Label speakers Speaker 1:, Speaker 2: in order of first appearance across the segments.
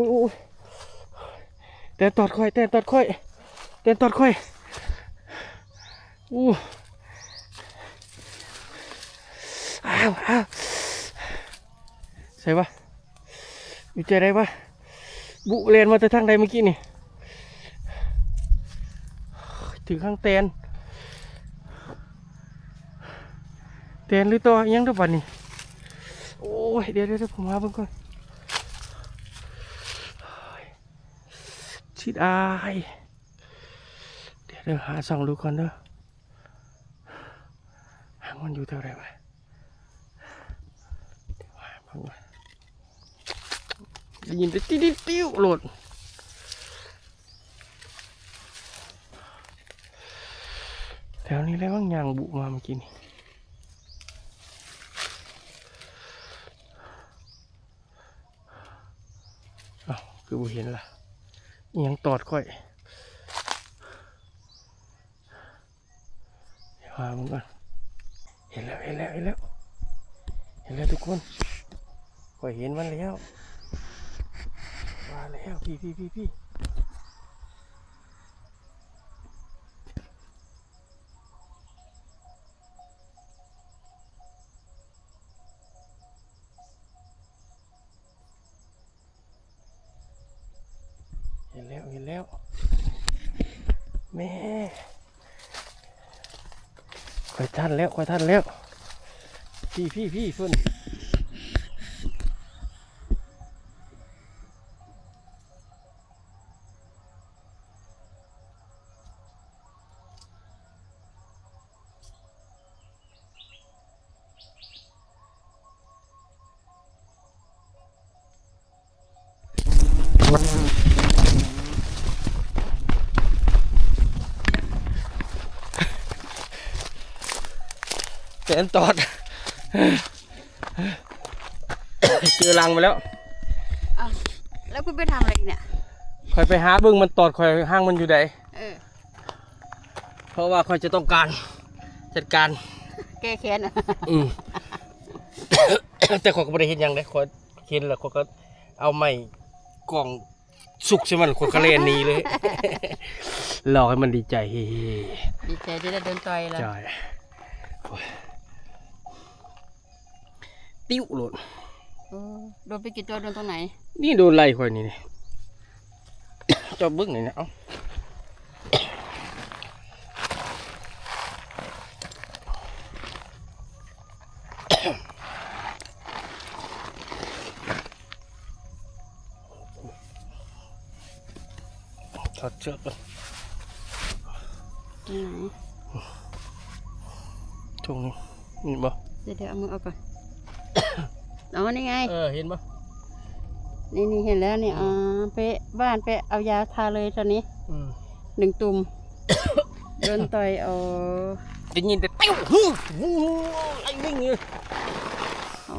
Speaker 1: อุ้ยอุ้ยแต่ตอดค่อยแต่ตอดค่อยแต่ตอดค่อยอู้อ้าวอ้าวใส่ปะมีใจได้ปะบุเรียนมาแต่ทางใดเมื่อกี้นี่ถึงข้างเตนเตนหรือตัวยังตัวบันนี่โอ้ยเดี๋ยวเดี๋ยวผมมาเบิ่งก่อน ชิดอาย เดี๋ยวเดี๋ยวหาส่องดูก่อนเด้อหางมันอยู่เท่าไหร่วะเดี๋ยวหาพังก่อนได้ยินแต่ติ๊ดติ๊ดติ้วโหลดแถวนี้แล้วว่างยางบุมาเมื่อกี้นี่เอ้าคือบุเห็นล่ะ ยังตอดค่อยเดี๋ยวหามันก่อนเห็นแล้วเห็นแล้วเห็นแล้ว เห็นแล้วทุกคนค่อยเห็นมันแล้วมาแล้วพี่พี่พี่พี่ เห็นแล้ว แม่ค่อยท่านแล้วค่อยท่านแล้ว พี่พี่พี่เพิ่น สนตอด เจอรังมาแล้ว
Speaker 2: อ้าวแล้วคุณไปทำอะไรเนี่ย
Speaker 1: คอยไปหาเบิ้งมันตอดคอยห้างมันอยู่ใด
Speaker 2: เออ
Speaker 1: เพราะว่าคอยจะต้องการจัดการ
Speaker 2: แก้แค้นอะ
Speaker 1: อืม แต่ขอยก็ไม่ได้เห็นหยังเลยขอยเห็นแล้วขอยก็เอาไม้กล่องสุกใช่มันขอยก็เล่นหนี้เลย หลอกให้มันดีใจเฮ้
Speaker 2: ดีใจที่ได้โดนต่อยแล้ว
Speaker 1: ใช่โอ้ย ติ้วโหลด
Speaker 2: โอ้โดนไปกี่ตัวโดนตรงไหน
Speaker 1: นี่โดนไล่คอยนี่นี่เจอบเบิ้งหน่อยนะเอ้าถอดเชือกก่อน
Speaker 2: ตรงไหน
Speaker 1: ตรงนี้นี่บ่
Speaker 2: เดี๋ยวเดี๋ยวเอามือออกก่อน อ๋อนี่ไง
Speaker 1: เออเห็นบ่
Speaker 2: นี่นี่เห็นแล้วนี่อ๋อไปบ้านไปเอายาทาเลยตอนนี้
Speaker 1: อืม
Speaker 2: หนึ่งตุ่มโดนต่อยอ๋อ
Speaker 1: ได้ยินแต่ติ้วฮู้ฮู้ไอ้วิ่งเลย
Speaker 2: อ๋อ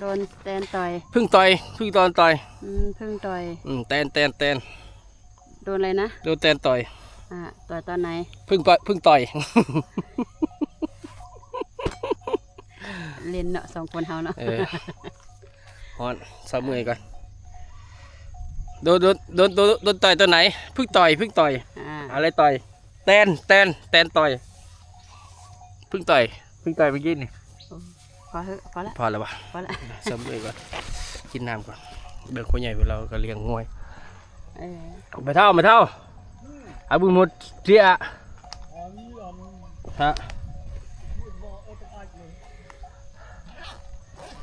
Speaker 2: โดนแตนต่อย
Speaker 1: เพึ่งต่อยเพึ่งตอนต่อย
Speaker 2: อืมเพิ่งต่อย
Speaker 1: อืมแตนแตนแตน
Speaker 2: โดนอะไรนะ
Speaker 1: โดนแตนต่อย
Speaker 2: อ่าต่อยตอนไหน
Speaker 1: เพึ่งต่อยเพึ่งต่อย
Speaker 2: เล่นเนาะสองคนเฮาเนาะ
Speaker 1: เออฮอนสามมือก่อนโดนโดนโดนโดนโดนต่อยตัวไหนเพึ่งต่อยเพึ่งต่อย
Speaker 2: อ่า
Speaker 1: อะไรต่อยแตนแตนแตนต่อยเพึ่งต่อยเพึ่งต่อยเมื่อกี้นี่
Speaker 2: พอเถอะพอละ
Speaker 1: พอแล้วปะ
Speaker 2: พอละ
Speaker 1: สามมือก่อนกินน้ำก่อนเบิกคนใหญ่เวลาก็เลี้ยงงวย
Speaker 2: เออ
Speaker 1: ไปเท่าไปเท่าเอาบุญหมดเสียฮะ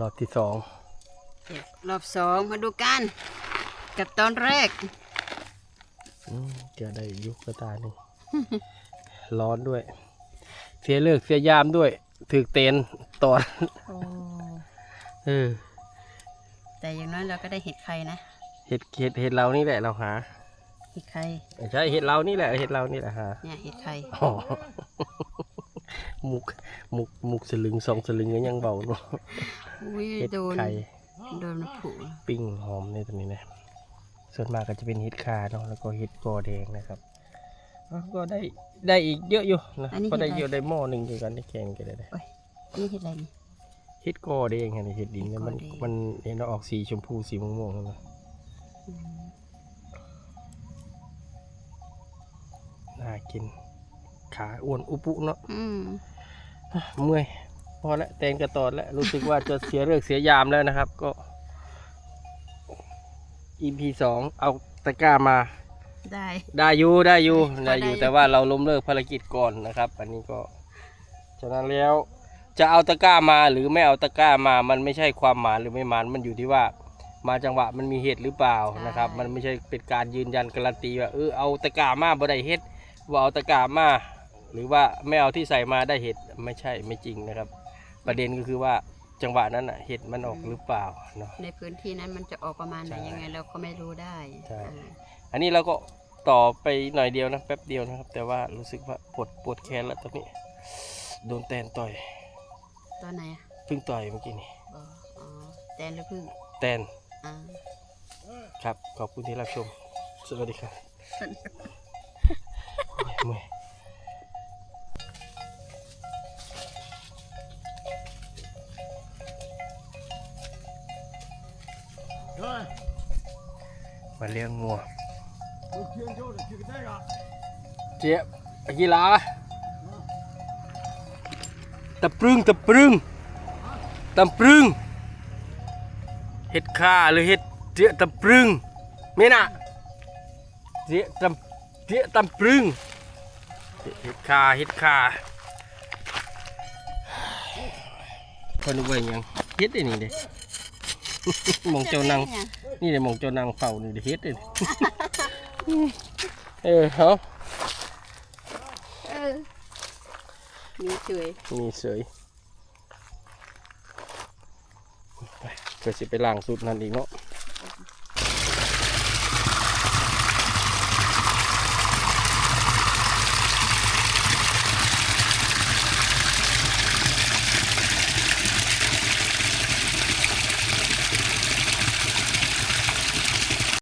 Speaker 1: รอบที่สอง
Speaker 2: รอบสองมาดูกัน กับตอนแรก
Speaker 1: อืมจะได้ยุกกระตายหนึ่งร้อนด้วย เสียเลือกเสียยามด้วย ถือเตนตอดเออ
Speaker 2: แต่อย่างน้อยเราก็ได้เห็ดไข่นะ
Speaker 1: เห็ดเห็ดเห็ดเรานี่แหละเราหา
Speaker 2: เห็ดไข่
Speaker 1: ไม่ใช่เห็ดเรานี่แหละ เห็ดเรานี่แหละหา
Speaker 2: เนี่ยเห็ดไข่
Speaker 1: อ๋อ มุกมุกมุกสลึงสองสลึงก็ยังเบาเนาะ
Speaker 2: อุ้ย
Speaker 1: เห็ด
Speaker 2: โดน
Speaker 1: ไข่
Speaker 2: โดนมันผุ
Speaker 1: ปิ้งหอมในตัวนี้นะส่วนมากก็จะเป็นเห็ดคาเนาะแล้วก็เห็ดกอแดงนะครับอ้าวก็ได้ได้อีกเยอะอยู่นะก็ได้เยอะได้หม้อหนึ่งด้วยกันได้แกงกันได้
Speaker 2: นี่เห็ดอะไรนี่
Speaker 1: เห็ดกอแดงไงเห็ดดินเนี่ยมัน
Speaker 2: เห็ดกอแดง
Speaker 1: มันเห็นเราออกสีชมพูสีม่วงๆนั่นนะ
Speaker 2: อืม
Speaker 1: น่ากิน ขาอ้วนอุปุเนาะ
Speaker 2: อืม
Speaker 1: เมื่อยพอแล้วแตงกระตอดแล้วรู้สึกว่าจะเสียเลิกษ์เสียยามแล้วนะครับ ก็ EP สองเอาตะกร้ามา
Speaker 2: ได้
Speaker 1: ได้อยู่ได้อยู่
Speaker 2: ก็
Speaker 1: ได้อยู่
Speaker 2: ได้อยู่
Speaker 1: แต่ว่าเราล้มเลิกภารกิจก่อนนะครับ อันนี้ก็ฉะนั้นแล้วจะเอาตะกร้ามาหรือไม่เอาตะกร้ามามันไม่ใช่ความหมายหรือไม่หมายมันอยู่ที่ว่า มาจังหวะมันมีเหตุหรือเปล่านะครับ มันไม่ใช่เป็นการยืนยันการันตีว่าเออเอาตะกร้ามาบ่ได้เฮ็ดว่าเอาตะกร้ามา หรือว่าไม่เอาที่ใส่มาได้เห็ดไม่ใช่ไม่จริงนะครับ ประเด็นก็คือว่าจังหวะนั้นอะเห็ดมันออกหรือเปล่าเนาะ
Speaker 2: ในพื้นที่นั้นมันจะออกประมาณไหน
Speaker 1: ใช่
Speaker 2: ยังไงเราก็ไม่รู้ได้
Speaker 1: ใช่
Speaker 2: อ่า
Speaker 1: อันนี้เราก็ต่อไปหน่อยเดียวนะแป๊บเดียวนะครับ แต่ว่ารู้สึกว่าปวดปวดแขนแล้วตอนนี้ โดนแตนต่อย
Speaker 2: ตอนไหนอะ
Speaker 1: เพิ่งต่อยเมื่อกี้นี่
Speaker 2: อ๋ออ๋อแตนหรือพึ่ง
Speaker 1: แตน
Speaker 2: อ่า
Speaker 1: ครับขอบคุณที่รับชมสวัสดีครับเมื่อย มาเลี้ยงงัวเจี๊ยบกีฬาตะปรึงตะปรึงตะปรึงเห็ดข่าหรือเห็ดเจี๊ยตะปรึงเมน่ะเจี๊ยตะเจี๊ยตะปรึงเห็ดข่าเห็ดข่าคนดูว่าหยังเฮ็ดได้นี่เด้หมองเจ้านั่ง นี่เลยมองเจ้านางเฝ้านี่เด้เฮ็ดเลยเออเขา
Speaker 2: เออนี่เฉย
Speaker 1: นี่เสยไปเพื่อสิไปล้างสูตรนั่นอีกเนาะ